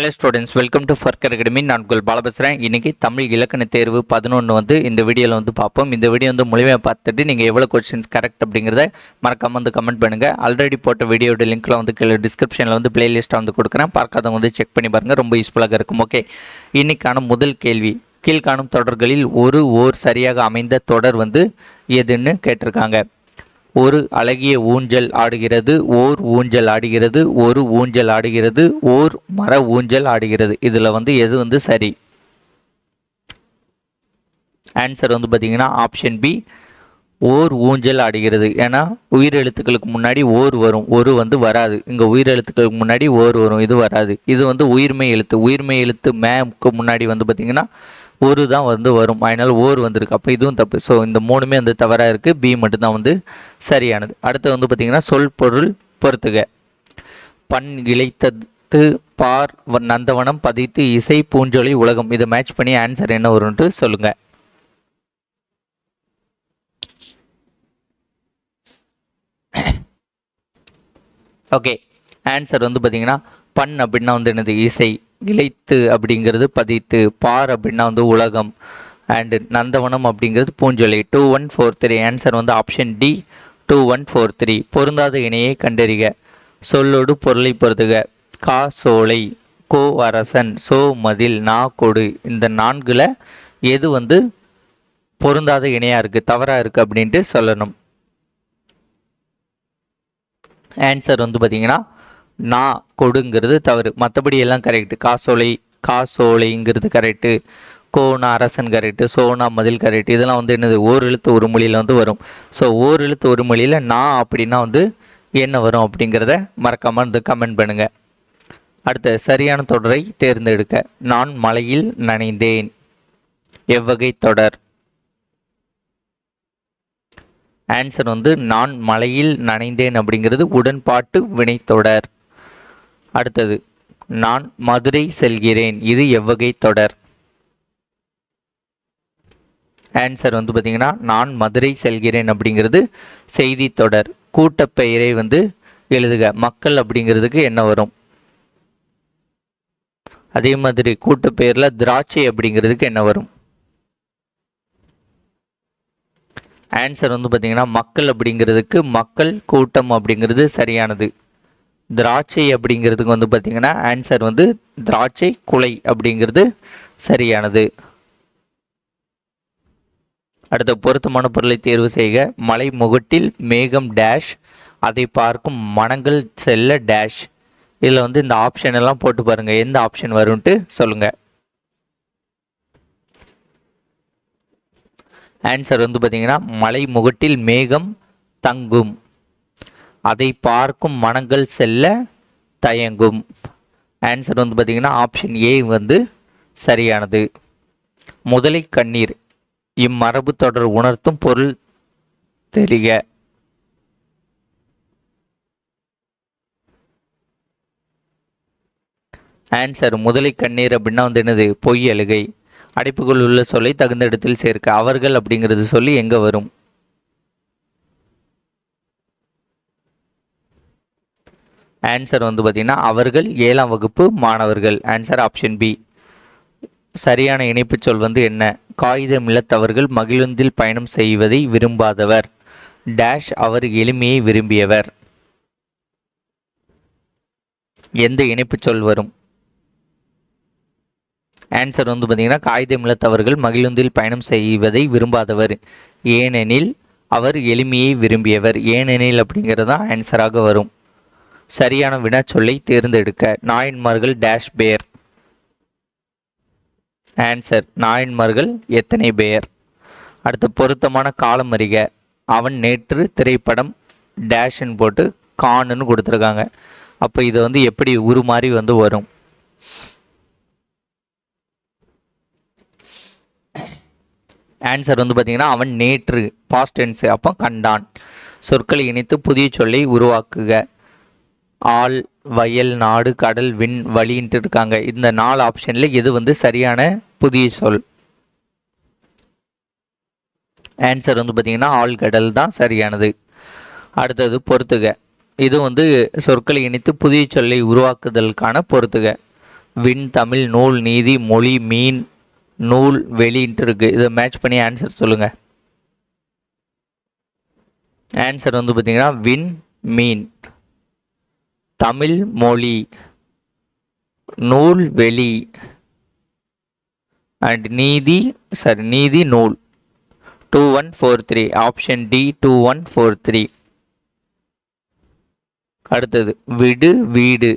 Hello students welcome to ஃபர்கர் academy நான் உங்கள் பால பேசுகிறேன் இன்றைக்கி தமிழ் இலக்கண தேர்வு பதினொன்று வந்து இந்த வீடியோவில் வந்து பார்ப்போம். இந்த வீடியோ வந்து முழுமையாக பார்த்துட்டு நீங்கள் எவ்வளோ கொஸ்டின்ஸ் கரெக்ட் அப்படிங்கிறத மறக்காமல் வந்து கமெண்ட் பண்ணுங்கள் ஆல்ரெடி போட்ட வீடியோட லிங்க்கில் வந்து கீழே டிஸ்கிரிப்ஷனில் வந்து பிளேலிஸ்ட்டாக வந்து கொடுக்குறேன். பார்க்காதவங்க வந்து செக் பண்ணி பாருங்கள் ரொம்ப யூஸ்ஃபுல்லாக இருக்கும். ஓகே இன்றைக்கான முதல் கேள்வி. கீழ்காணும் தொடர்களில் ஒரு ஓர் சரியாக அமைந்த தொடர் வந்து எதுன்னு கேட்டிருக்காங்க. ஒரு அழகிய ஊஞ்சல் ஆடுகிறது ஓர் ஊஞ்சல் ஆடுகிறது ஒரு ஊஞ்சல் ஆடுகிறது ஓர் மர ஊஞ்சல் ஆடுகிறது. இதில் வந்து எது வந்து சரி? ஆன்சர் வந்து பார்த்தீங்கன்னா ஆப்ஷன் பி ஓர் ஊஞ்சல் ஆடுகிறது. ஏன்னா உயிரெழுத்துக்களுக்கு முன்னாடி ஓர் வரும் ஒரு வந்து வராது. இங்கே உயிரெழுத்துக்களுக்கு முன்னாடி ஓர் வரும் இது வராது. இது வந்து உயிர்மை எழுத்து. உயிர்மை எழுத்து மேக்கு முன்னாடி வந்து பார்த்தீங்கன்னா ஒரு தான் வந்து வரும். அதனால் ஓர் வந்திருக்கு. அப்போ இதுவும் தப்பு. ஸோ இந்த மூணுமே வந்து தவறாக இருக்குது பி மட்டும்தான் வந்து சரியானது. அடுத்து வந்து பார்த்திங்கன்னா சொல் பொருள் பொறுத்துக. பண் இழைத்தது பார் நந்தவனம் பதித்து இசை பூஞ்சொலி உலகம். இதை மேட்ச் பண்ணி ஆன்சர் என்ன வரும்ன்ட்டு சொல்லுங்கள் ஓகே ஆன்சர் வந்து பார்த்திங்கன்னா பண் அப்படின்னா வந்து என்னது? இசை. இழைத்து அப்படிங்கிறது பதித்து பார் அப்படின்னா வந்து உலகம் அண்டு நந்தவனம் அப்படிங்கிறது பூஞ்சொலை two one four three answer வந்து option D two one four three பொருந்தாத இணையை கண்டறிக. சொல்லோடு பொருளை பொறுத்துக கா சோலை கோ அரசன் சோ மதில் நா கொடு. இந்த நான்கில் எது வந்து பொருந்தாத இணையாக இருக்குது தவறாக இருக்குது அப்படின்ட்டு சொல்லணும். ஆன்சர் வந்து பார்த்தீங்கன்னா நா கொடுங்கிறது தவறு. மற்றபடி எல்லாம் கரெக்டு காசோலை காசோலைங்கிறது கரெக்டு கோனா அரசன் கரெக்டு சோனா மதில் கரெக்ட் இதெல்லாம் வந்து என்னது? ஓர் எழுத்து ஒரு மொழியில் வந்து வரும். ஸோ ஓர் எழுத்து ஒரு மொழியில் நான் அப்படின்னா வந்து என்ன வரும் அப்படிங்கிறத மறக்காமல் வந்து கமெண்ட் பண்ணுங்க. அடுத்த சரியான தொடரை தேர்ந்தெடுக்க நான் மலையில் நனைந்தேன். எவ்வகை தொடர்? ஆன்சர் வந்து நான் மலையில் நனைந்தேன் அப்படிங்கிறது உடன்பாட்டு வினைத்தொடர். அடுத்தது நான் மதுரை செல்கிறேன் இது எவ்வகை தொடர்? ஆன்சர் வந்து பார்த்தீங்கன்னா நான் மதுரை செல்கிறேன் அப்படிங்கிறது செய்தி தொடர். கூட்டப்பெயரை வந்து எழுதுக. மக்கள் அப்படிங்கிறதுக்கு என்ன வரும்? அதே மாதிரி கூட்டப்பெயரில் திராட்சை அப்படிங்கிறதுக்கு என்ன வரும்? ஆன்சர் வந்து பார்த்தீங்கன்னா மக்கள் அப்படிங்கிறதுக்கு மக்கள் கூட்டம் அப்படிங்கிறது சரியானது. திராட்சை அப்படிங்கிறதுக்கு வந்து பார்த்தீங்கன்னா ஆன்சர் வந்து திராட்சை குலை அப்படிங்கிறது சரியானது. அடுத்த பொருத்தமான பொருளை தேர்வு செய்க. மலை முகட்டில் மேகம் டேஷ் அதை பார்க்கும் மனங்கள் செல்ல டேஷ் இதில் வந்து இந்த ஆப்ஷன் எல்லாம் போட்டு பாருங்கள் எந்த ஆப்ஷன் வரும்ன்ட்டு சொல்லுங்கள் ஆன்சர் வந்து பார்த்தீங்கன்னா மலை முகட்டில் மேகம் தங்கும். அதை பார்க்கும் மனங்கள் செல்ல தயங்கும். ஆன்சர் வந்து பார்த்திங்கன்னா ஆப்ஷன் ஏ வந்து சரியானது. முதலை கண்ணீர். இம்மரபு தொடர் உணர்த்தும் பொருள் தெரிக ஆன்சர் முதலை கண்ணீர் அப்படின்னா வந்து என்னது? பொய் அழுகை. அடைப்புக்குள் உள்ள சொல்லை தகுந்த இடத்தில் சேர்க்க. அவர்கள் அப்படிங்கிறது சொல்லி எங்கே வரும்? ஆன்சர் வந்து பார்த்திங்கன்னா அவர்கள் ஏழாம் வகுப்பு மாணவர்கள். ஆன்சர் ஆப்ஷன் பி சரியான இணைப்புச் சொல் வந்து என்ன? காகிதம் இல்லத்தவர்கள் மகிழுந்தில் பயணம் செய்வதை விரும்பாதவர். டேஷ் அவர் எளிமையை விரும்பியவர். எந்த இணைப்புச் சொல் வரும்? ஆன்சர் வந்து பார்த்தீங்கன்னா காகிதம் இல்லத்தவர்கள் மகிழுந்தில் பயணம் செய்வதை விரும்பாதவர். ஏனெனில் அவர் எளிமையை விரும்பியவர். ஏனெனில் அப்படிங்கிறது தான் ஆன்சராக வரும். சரியான வினாச்சொல்லை தேர்ந்தெடுக்க நாயன்மார்கள் டேஷ் பேர் ஆன்சர் நாயன்மார்கள் எத்தனை பேர் அடுத்து பொருத்தமான காலம் அறிக. அவன் நேற்று திரைப்படம் டேஷ்ன்னு போட்டு கான்னு கொடுத்துருக்காங்க. அப்போ இது வந்து எப்படி உருமாறி வந்து வரும்? ஆன்சர் வந்து பார்த்தீங்கன்னா அவன் நேற்று பாஸ்ட் டென்ஸ் அப்போ கண்டான். சொற்களை இணைத்து புதிய சொல்லை உருவாக்குக. ஆள் வயல் நாடு கடல் விண் வழின்ட்டு இருக்காங்க இந்த நாலு ஆப்ஷனில் எது வந்து சரியான புதிய சொல்? ஆன்சர் வந்து பார்த்தீங்கன்னா ஆழ்கடல் தான் சரியானது. அடுத்தது பொறுத்துக. இது வந்து சொற்களை இணைத்து புதிய சொல்லை உருவாக்குதலுக்கான பொறுத்துக. விண் தமிழ் நூல் நீதி மொழி மீன் நூல் வெளின்ட்டு இருக்குது இதை மேட்ச் பண்ணி ஆன்சர் சொல்லுங்கள் ஆன்சர் வந்து பார்த்தீங்கன்னா விண் மீன். தமிழ் மொழி நூல் வெளி அண்ட் நீதி சாரி நீதி நூல். Two one four three option D two one four three அடுத்தது விடு வீடு.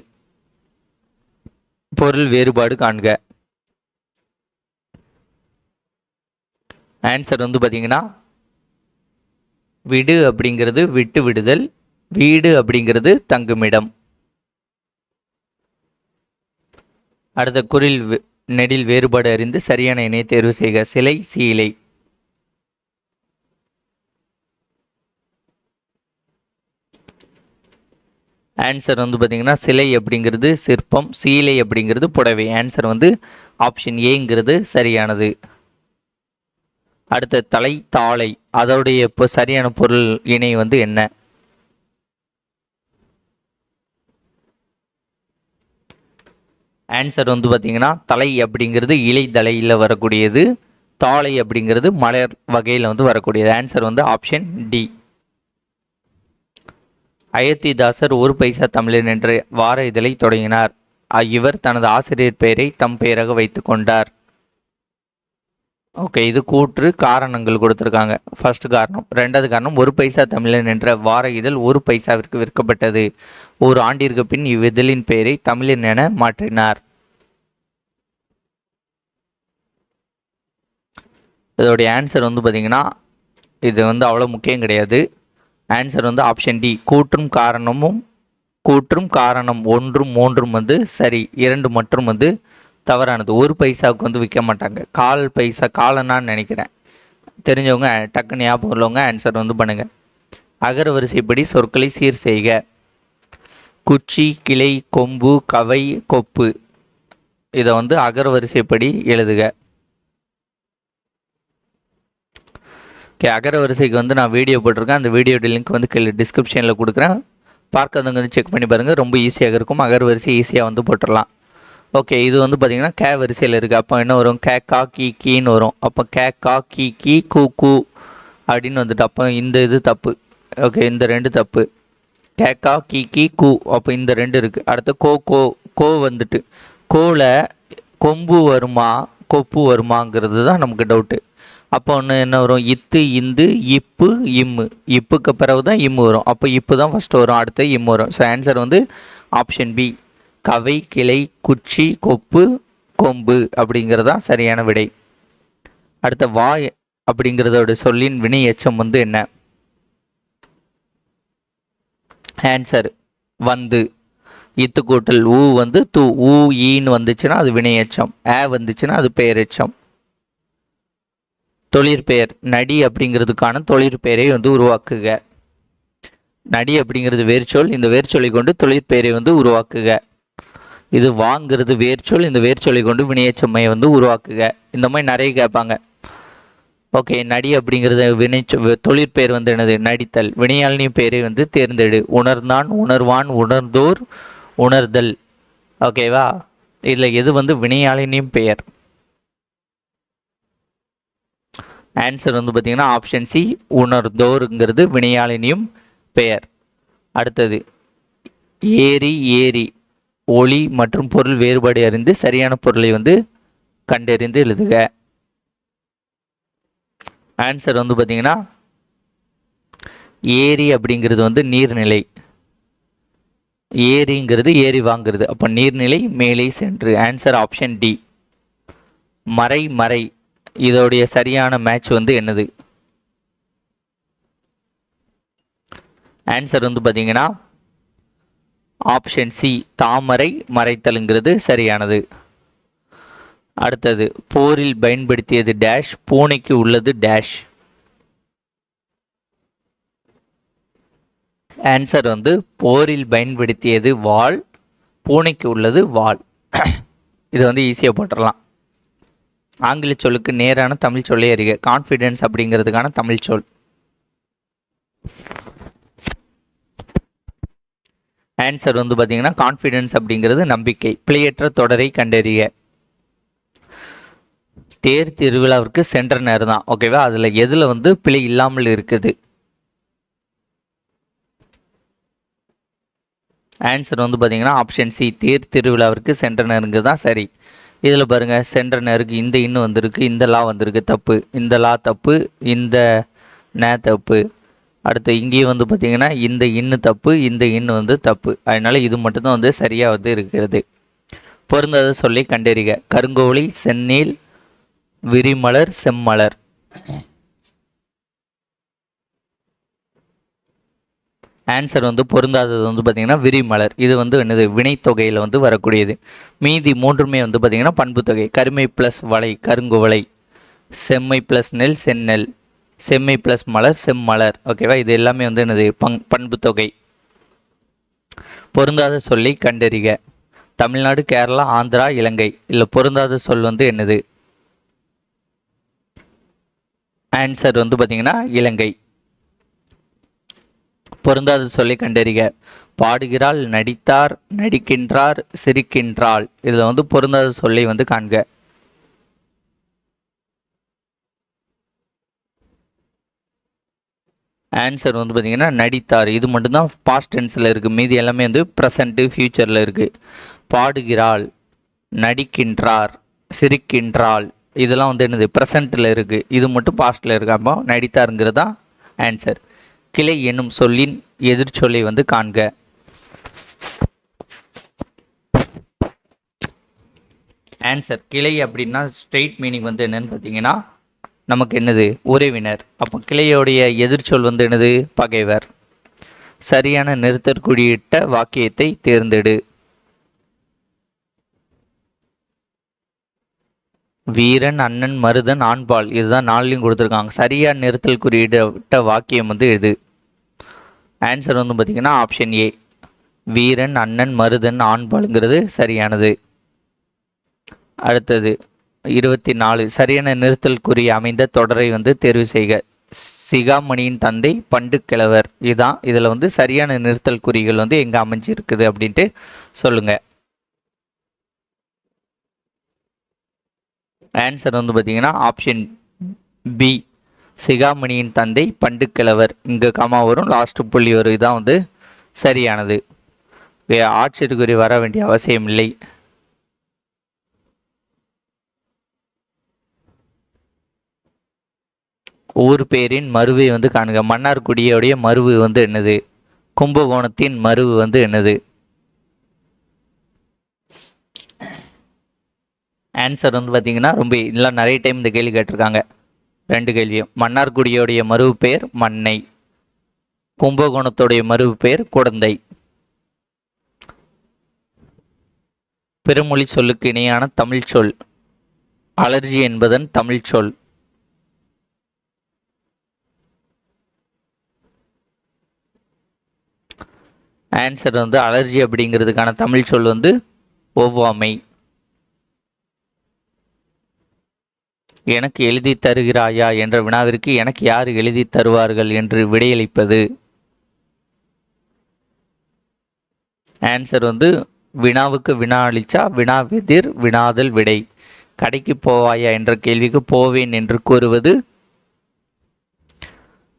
பொருள் வேறுபாடு காண்க. ஆன்சர் வந்து பார்த்தீங்கன்னா விடு அப்படிங்கிறது விட்டு விடுதல் வீடு அப்படிங்கிறது தங்குமிடம். அடுத்த குரில் வே- நெடில் வேறுபாடு அறிந்து சரியான இணையை தேர்வு செய்க. சிலை சீலை. ஆன்சர் வந்து பார்த்தீங்கன்னா சிலை அப்படிங்கிறது சிற்பம் சீலை அப்படிங்கிறது புடவை. ஆன்சர் வந்து ஆப்ஷன் ஏங்கிறது சரியானது. அடுத்த தலை தாளை. அதோடைய இப்போ சரியான பொருள் இணை வந்து என்ன? ஆன்சர் வந்து பார்த்திங்கன்னா தலை அப்படிங்கிறது இலை தலையில் வரக்கூடியது தாளை அப்படிங்கிறது மலர் வகையில் வந்து வரக்கூடியது. ஆன்சர் வந்து ஆப்ஷன் டி அயோத்திதாசர் ஒரு பைசா தமிழன் என்ற வார இதழை தொடங்கினார். இவர் தனது ஆசிரியர் பெயரை தம் பெயராக வைத்து கொண்டார். ஓகே இது கூற்று காரணங்கள் கொடுத்துருக்காங்க. ஃபர்ஸ்ட் காரணம். ரெண்டாவது காரணம் ஒரு பைசா தமிழன் என்ற வார இதழ் ஒரு பைசாவிற்கு விற்கப்பட்டது. ஒரு ஆண்டிற்கு பின் இவ்விதழின் பெயரை தமிழன் என மாற்றினார். இதோடைய ஆன்சர் வந்து பார்த்தீங்கன்னா இது வந்து அவ்வளோ முக்கியம் கிடையாது. ஆன்சர் வந்து ஆப்ஷன் டி கூற்றும் காரணமும் கூற்றும் காரணம் ஒன்றும் மூன்றும் வந்து சரி இரண்டு மற்றும் வந்து தவறானது. ஒரு பைசாவுக்கு வந்து விற்க மாட்டாங்க. கால் பைசா காலனான்னு நினைக்கிறேன். தெரிஞ்சவங்க டக்குன்னு ஞாபகம் உள்ளவங்க ஆன்சர் வந்து பண்ணுங்கள் அகர வரிசைப்படி சொற்களை சீர் செய்க. குச்சி கிளை கொம்பு கவை கொப்பு. இதை வந்து அகர வரிசைப்படி எழுதுக. ஓகே அகர வரிசைக்கு வந்து நான் வீடியோ போட்டிருக்கேன். அந்த வீடியோட லிங்க் வந்து கீழே டிஸ்கிரிப்ஷனில் கொடுக்குறேன். பார்க்கறதுங்க வந்து செக் பண்ணி பாருங்கள் ரொம்ப ஈஸியாக இருக்கும். அகர வரிசை ஈஸியாக வந்து போட்டுடலாம் ஓகே இது வந்து பார்த்திங்கன்னா கே வரிசையில் இருக்குது அப்போ என்ன வரும்? கே கா கி கீன்னு வரும். அப்போ கே கா கி கி கூ கூ அப்படின்னு வந்துட்டு அப்போ இந்த இது தப்பு. ஓகே இந்த ரெண்டு தப்பு. கே கா கி கி கூ அப்போ இந்த ரெண்டு இருக்குது அடுத்து கோ கோ கோ வந்துட்டு. கோவில் கொம்பு வருமா கொப்பு வருமாங்கிறது தான் நமக்கு டவுட்டு அப்போ ஒன்று என்ன வரும்? இத்து இந்து இப்பு இம்மு. இப்புக்கு பிறகு தான் இம்மு வரும். அப்போ இப்பு தான் ஃபஸ்ட்டு வரும். அடுத்து இம்மு வரும். ஸோ ஆன்சர் வந்து ஆப்ஷன் பி கவை கிளை குச்சி கொப்பு கொம்பு அப்படிங்கிறது தான் சரியான விடை. அடுத்த வாய் அப்படிங்கிறதோட சொல்லின் வினை எச்சம் வந்து என்ன? ஆன்சர் வந்து. இத்து கூட்டல் ஊ வந்து து. ஊ ஈன்னு வந்துச்சுன்னா அது வினையச்சம் ஏ வந்துச்சுன்னா அது பெயரெச்சம் தொழிற்பெயர் நடி அப்படிங்கிறதுக்கான தொழிற்பெயரை வந்து உருவாக்குக. நடி அப்படிங்கிறது வேர்ச்சொல் இந்த வேர்ச்சொலை கொண்டு தொழிற்பெயரை வந்து உருவாக்குக. இது வாங்கிறது வேர்ச்சொல் இந்த வேர்ச்சொலை கொண்டு வினையச்சம்மையை வந்து உருவாக்குக. இந்த மாதிரி நிறைய கேட்பாங்க. ஓகே நடி அப்படிங்கிறது வினை தொழிற்பெயர் வந்து என்னது? நடித்தல். வினையாளினி பெயரை வந்து தேர்ந்தெடு. உணர்ந்தான் உணர்வான் உணர்ந்தோர் உணர்தல். ஓகேவா? இதில் எது வந்து வினையாளினியும் பெயர்? ஆன்சர் வந்து பார்த்திங்கன்னா ஆப்ஷன் சி உணர்ந்தோருங்கிறது வினையாளினியும் பெயர். அடுத்தது ஏரி ஏரி ஒளி மற்றும் பொருள் வேறுபாடு அறிந்து சரியான பொருளை வந்து கண்டறிந்து எழுதுக. ஆன்சர் வந்து பார்த்திங்கன்னா ஏரி அப்படிங்கிறது வந்து நீர்நிலை. ஏரிங்கிறது ஏரி வாங்கிறது. அப்போ நீர்நிலை மேலே சென்று. ஆன்சர் ஆப்ஷன் டி மறை மறை. இதோடைய சரியான மேட்ச் வந்து என்னது? ஆன்சர் வந்து பார்த்தீங்கன்னா ஆப்ஷன் சி தாமரை மறைத்தலுங்கிறது சரியானது. அடுத்தது போரில் பயன்படுத்தியது டேஷ் பூனைக்கு உள்ளது டேஷ் ஆன்சர் வந்து போரில் பயன்படுத்தியது வால் பூனைக்கு உள்ளது வால். இது வந்து ஈஸியாக போட்டுடலாம் ஆங்கில சொல்லுக்கு நேரான தமிழ் சொல்லை அறிக. கான்ஃபிடென்ஸ் அப்படிங்கிறதுக்கான தமிழ் சொல். ஆன்சர் வந்து பார்த்தீங்கன்னா கான்ஃபிடென்ஸ் அப்படிங்கிறது நம்பிக்கை. பிழையற்ற தொடரை கண்டறிய. தேர் திருவிழாவிற்கு சென்ற நேரம் தான் ஓகேவா அதில் எதில் வந்து பிழை இல்லாமல் இருக்குது? ஆன்சர் வந்து பார்த்தீங்கன்னா ஆப்ஷன் சி தேர் திருவிழாவிற்கு சென்ற நேருங்கு தான் சரி. இதில் பாருங்கள் சென்ற நேருக்கு இந்த இன்னு வந்திருக்கு இந்த லா வந்திருக்கு தப்பு. இந்த லா தப்பு இந்த நே தப்பு. அடுத்து இங்கேயும் வந்து பார்த்தீங்கன்னா இந்த இன்னு தப்பு இந்த இன்னு வந்து தப்பு. அதனால் இது மட்டும்தான் வந்து சரியாக வந்து இருக்கிறது. பொருந்ததை சொல்லி கண்டறிக. கருங்கோழி செந்நீல் விரிமலர் செம்மலர். ஆன்சர் வந்து பொருந்தாதது வந்து பார்த்திங்கன்னா விரிமலர். இது வந்து என்னது? வினைத்தொகையில் வந்து வரக்கூடியது. மீதி மூன்றுமே வந்து பார்த்திங்கன்னா பண்புத்தொகை. கருமை ப்ளஸ் வலை கருங்குவலை செம்மை ப்ளஸ் நெல் செந்நெல். செம்மை ப்ளஸ் மலர் செம்மலர். ஓகேவா இது எல்லாமே வந்து என்னது? பங் பண்புத்தொகை. பொருந்தாத சொல்லி கண்டறிக. தமிழ்நாடு கேரளா ஆந்திரா இலங்கை. இல்லை பொருந்தாத சொல் வந்து என்னது? ஆன்சர் வந்து பார்த்திங்கன்னா இலங்கை. பொருந்தாத சொல்லி கண்டறிக. பாடுகிறாள் நடித்தார் நடிக்கின்றார் சிரிக்கின்றாள். இதில் வந்து பொருந்தாத சொல்லை வந்து காண்க. ஆன்சர் வந்து பார்த்திங்கன்னா நடித்தார். இது மட்டும்தான் பாஸ்ட் டென்ஸில் இருக்குது மீதி எல்லாமே வந்து ப்ரெசண்ட்டு ஃப்யூச்சரில் இருக்குது பாடுகிறாள் நடிக்கின்றார் சிரிக்கின்றாள். இதெல்லாம் வந்து என்னது? ப்ரெசண்ட்டில் இருக்குது இது மட்டும் பாஸ்ட்டில் இருக்கு. அப்போ நடித்தாருங்கிறது? தான் ஆன்சர் கிளை என்னும் சொல்லின் எதிர்ச்சொல்லை வந்து காண்க. ஆன்சர் கிளை அப்படின்னா ஸ்ட்ரெயிட் மீனிங் வந்து என்னன்னு பார்த்தீங்கன்னா நமக்கு என்னது? உறவினர். அப்போ கிளையோடைய எதிர்ச்சொல் வந்து என்னது? பகைவர். சரியான நிறுத்தற்குடியிட்ட வாக்கியத்தை தேர்ந்தெடு. வீரன் அண்ணன் மருதன் ஆண்பால். இதுதான் நாலுலையும் கொடுத்துருக்காங்க. சரியாக நிறுத்தல் குறியிட்ட வாக்கியம் வந்து இது ஆன்சர் வந்து பார்த்திங்கன்னா ஆப்ஷன் ஏ வீரன் அண்ணன் மருதன் ஆண்பாலுங்கிறது சரியானது. அடுத்தது இருபத்தி நாலு சரியான நிறுத்தல் குறி அமைந்த தொடரை வந்து தேர்வு செய்க. சிகாமணியின் தந்தை பண்டு கிழவர் இதுதான் இதில் வந்து சரியான நிறுத்தல் குறிகள் வந்து எங்கே அமைஞ்சிருக்குது அப்படின்ட்டு சொல்லுங்கள் ஆன்சர் வந்து பார்த்தீங்கன்னா ஆப்ஷன் பி சிகாமணியின் தந்தை பண்டுக்கிழவர் இங்கே கமா வரும் லாஸ்ட்டு புள்ளி வரும். இதுதான் வந்து சரியானது. ஆட்சியர்குறி வர வேண்டிய அவசியம் இல்லை. ஊர் பேரின் மருவை வந்து காணுங்க. மன்னார்குடியோடைய மருவு வந்து என்னது? கும்பகோணத்தின் மருவு வந்து என்னது? ஆன்சர் வந்து பார்த்தீங்கன்னா ரொம்ப இல்லை நிறைய டைம் இந்த கேள்வி கேட்டிருக்காங்க. ரெண்டு கேள்வியும். மன்னார்குடியோடைய மறுவு பெயர் மண்ணை கும்பகோணத்துடைய மறுவு பெயர் குடந்தை. பிறமொழி சொல்லுக்கு இணையான தமிழ் சொல். அலர்ஜி என்பதன் தமிழ் சொல். ஆன்சர் வந்து அலர்ஜி அப்படிங்கிறதுக்கான தமிழ் சொல் வந்து ஒவ்வாமை. எனக்கு எழுதி தருகிறாயா என்ற வினாவிற்கு எனக்கு யார் எழுதி தருவார்கள் என்று விடையளிப்பது? ஆன்சர் வந்து வினாவுக்கு வினா அளிச்சா வினாவெதிர் வினாதல் விடை. கடைக்கு போவாயா என்ற கேள்விக்கு போவேன் என்று கூறுவது?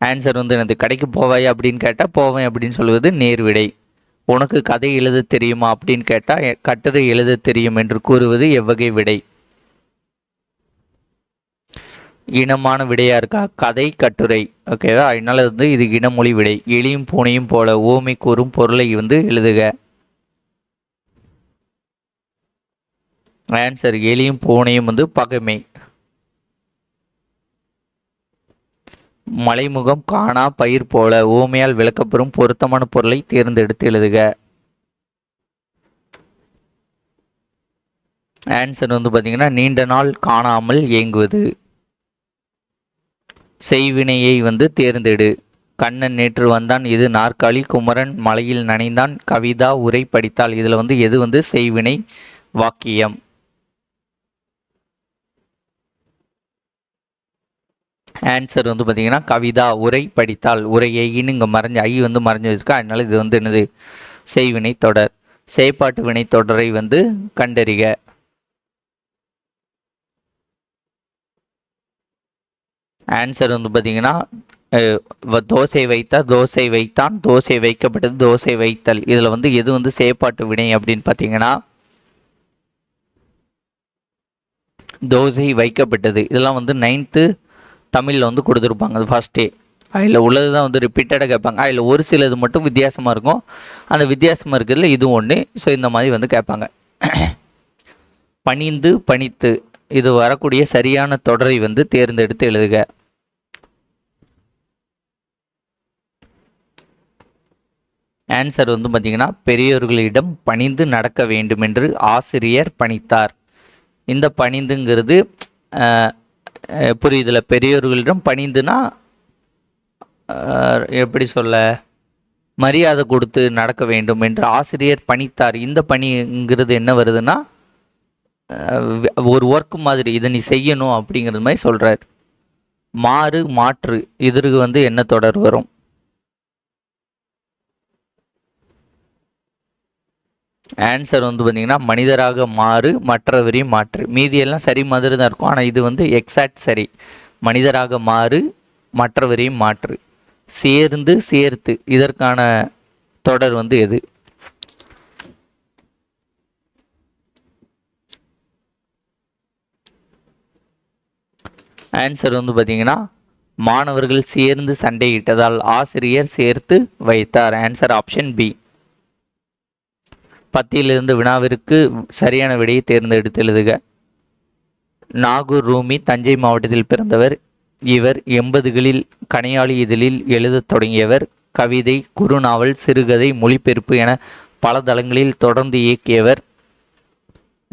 ஆன்சர் வந்து எனது கடைக்கு போவாயா அப்படின்னு கேட்டால் போவேன் அப்படின்னு சொல்வது நேர் விடை. உனக்கு கதை எழுத தெரியுமா அப்படின்னு கேட்டால் கட்டுரை எழுத தெரியும் என்று கூறுவது எவ்வகை விடை. இனமான விடையாக இருக்கா? கதை கட்டுரை. ஓகேவா அதனால வந்து இது இனமொழி விடை. எளியும் பூனையும் போல ஓமை கூறும் பொருளை வந்து எழுதுக. ஆன்சர் எலியும் பூனையும் வந்து பகைமை. மலைமுகம் காணா பயிர் போல ஓமையால் விளக்கப்பெறும் பொருத்தமான பொருளை தேர்ந்தெடுத்து எழுதுக. ஆன்சர் வந்து பார்த்தீங்கன்னா நீண்ட நாள் காணாமல் இயங்குவது செய்வினையை வந்து தேர்ந்தெடு. கண்ணன் நேற்று வந்தான் இது நாற்காலி குமரன் மலையில் நனைந்தான். கவிதா உரை படித்தால் இதில் வந்து எது வந்து செய்வினை வாக்கியம்? ஆன்சர் வந்து பார்த்தீங்கன்னா கவிதா உரை படித்தால் உரையை இங்கே மறைஞ்ச ஐ வந்து மறைஞ்சு வச்சிருக்கா. அதனால இது வந்து என்னது? செய்வினை தொடர். செயற்பாட்டு வினை தொடரை வந்து கண்டறிக. ஆன்சர் வந்து பார்த்தீங்கன்னா தோசை வைத்தால் தோசை வைத்தான் தோசை வைக்கப்பட்டது தோசை வைத்தல். இதில் வந்து எது வந்து செயற்பாட்டு வினை அப்படின்னு பார்த்தீங்கன்னா தோசை வைக்கப்பட்டது. இதெல்லாம் வந்து நைன்த்து தமிழில் வந்து கொடுத்துருப்பாங்க அது ஃபஸ்ட்டே அதில் உள்ளது தான் வந்து ரிப்பீட்டடாக கேட்பாங்க. அதில் ஒரு சிலது மட்டும் வித்தியாசமாக இருக்கும். அந்த வித்தியாசமாக இருக்கிறதுல இதுவும் ஒன்று ஸோ இந்த மாதிரி வந்து கேட்பாங்க. பணிந்து பணித்து. இது வரக்கூடிய சரியான தொடரை வந்து தேர்ந்தெடுத்து எழுதுக. ஆன்சர் வந்து பார்த்தீங்கன்னா பெரியோர்களிடம் பணிந்து நடக்க வேண்டும் என்று ஆசிரியர் பணித்தார். இந்த பணிந்துங்கிறது அஹ், புரியுதுல? பெரியோர்களிடம் பணிந்துனா எப்படி சொல்ல? மரியாதை கொடுத்து நடக்க வேண்டும் என்று ஆசிரியர் பணித்தார். இந்த பணிங்கிறது என்ன வருதுன்னா ஒரு ஒர்க் மாதிரி இதை நீ செய்யணும் அப்படிங்கிறது மாதிரி சொல்கிறார் மாறு மாற்று இதற்கு வந்து என்ன தொடர் வரும்? ஆன்சர் வந்து பார்த்தீங்கன்னா மனிதராக மாறு மற்றவரையும் மாற்று. மீதியெல்லாம் சரி மாதிரி தான் இருக்கும். ஆனால் இது வந்து எக்ஸாக்ட் சரி. மனிதராக மாறு மற்றவரையும் மாற்று. சேர்ந்து சேர்த்து இதற்கான தொடர் வந்து எது? ஆன்சர் வந்து பார்த்தீங்கன்னா மாணவர்கள் சேர்ந்து சண்டையிட்டதால் ஆசிரியர் சேர்த்து வைத்தார். ஆன்சர் ஆப்ஷன் பி பத்தியிலிருந்து வினாவிற்கு சரியான விடையை தேர்ந்தெடுத்து எழுதுக. நாகூர் ரூமி தஞ்சை மாவட்டத்தில் பிறந்தவர். இவர் எண்பதுகளில் கனையாளி இதழில் எழுதத் தொடங்கியவர். கவிதை குறுநாவல் சிறுகதை மொழிபெயர்ப்பு என பல தளங்களில் தொடர்ந்து இயக்கியவர்.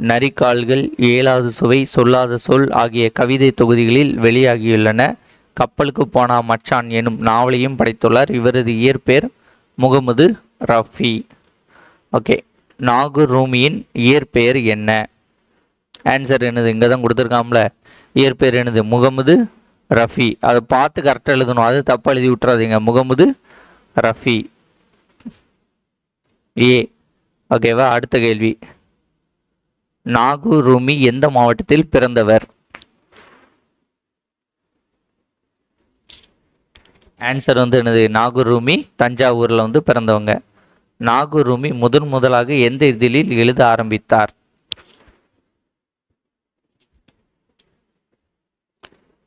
நரிக்கால்கள் ஏழாவது சுவை சொல்லாத சொல் ஆகிய கவிதை தொகுதிகளில் வெளியாகியுள்ளன. கப்பலுக்கு போனா மச்சான் எனும் நாவலையும் படைத்துள்ளார். இவரது இயற்பெயர் முகமது ரஃபி. ஓகே நாகூர் ரூமியின் இயற்பெயர் என்ன? ஆன்சர் என்னது? இங்கே தான் கொடுத்துருக்காம்ல. இயற்பெயர் என்னது? முகமது ரஃபி. அதை பார்த்து கரெக்டாக எழுதணும். அது தப்பாக எழுதி விட்டுறாதீங்க. முகமது ரஃபி. ஏ. ஓகேவா? அடுத்த கேள்வி. நாகூர் ரூமி எந்த மாவட்டத்தில் பிறந்தவர்? ஆன்சர் வந்து என்னது? நாகூர் ரூமி தஞ்சாவூரில் வந்து பிறந்தவங்க. நாகூர் ரூமி முதன் முதலாக எந்த இதழில் எழுத ஆரம்பித்தார்?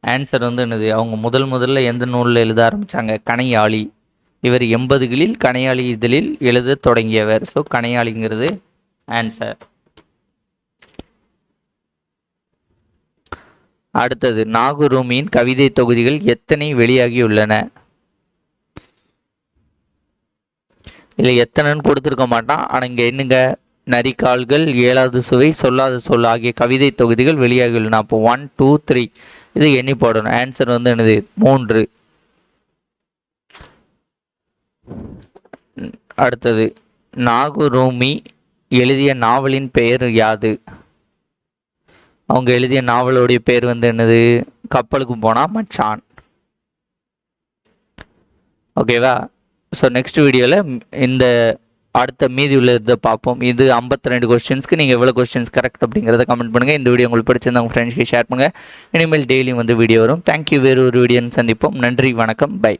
ஆன்சர் வந்து என்னது? அவங்க முதல் முதல்ல எந்த நூலில் எழுத ஆரம்பித்தாங்க கணையாளி. இவர் எண்பதுகளில் கணையாளி இதழில் எழுத தொடங்கியவர். ஸோ கணையாளிங்கிறது ஆன்சர் அடுத்தது நாகுரூமியின் கவிதை தொகுதிகள் எத்தனை வெளியாகியுள்ளன? இதில் எத்தனைன்னு கொடுத்துருக்க மாட்டான். ஆனால் இங்கே என்னங்க? நரிக்கால்கள் ஏழாவது சுவை சொல்லாத சொல் ஆகிய கவிதை தொகுதிகள் வெளியாகியுள்ளன. அப்போ ஒன் டூ த்ரீ இது எண்ணி போடணும். ஆன்சர் வந்து என்னது? மூன்று. அடுத்தது நாகுரூமி எழுதிய நாவலின் பெயர் யாது? அவங்க எழுதிய நாவலுடைய பேர் வந்து என்னது? கப்பலுக்கு போனால் மச்சான். ஓகேவா ஸோ நெக்ஸ்ட் வீடியோவில் இந்த அடுத்த மீதி உள்ள இதை பார்ப்போம். இது 52 ரெண்டு கொஸ்டின்ஸ்க்கு நீங்கள் எவ்வளோ கொஸ்டின்ஸ் கரெக்ட் அப்படிங்கிறத கமெண்ட் பண்ணுங்கள் இந்த வீடியோ உங்களுக்கு பிடிச்சிருந்தா உங்கள் ஃப்ரெண்ட்ஸ்க்கு ஷேர் பண்ணுங்கள் இனிமேல் டெய்லியும் வந்து வீடியோ வரும். தேங்க்யூ வேறு ஒரு வீடியோன்னு சந்திப்போம். நன்றி. வணக்கம். பை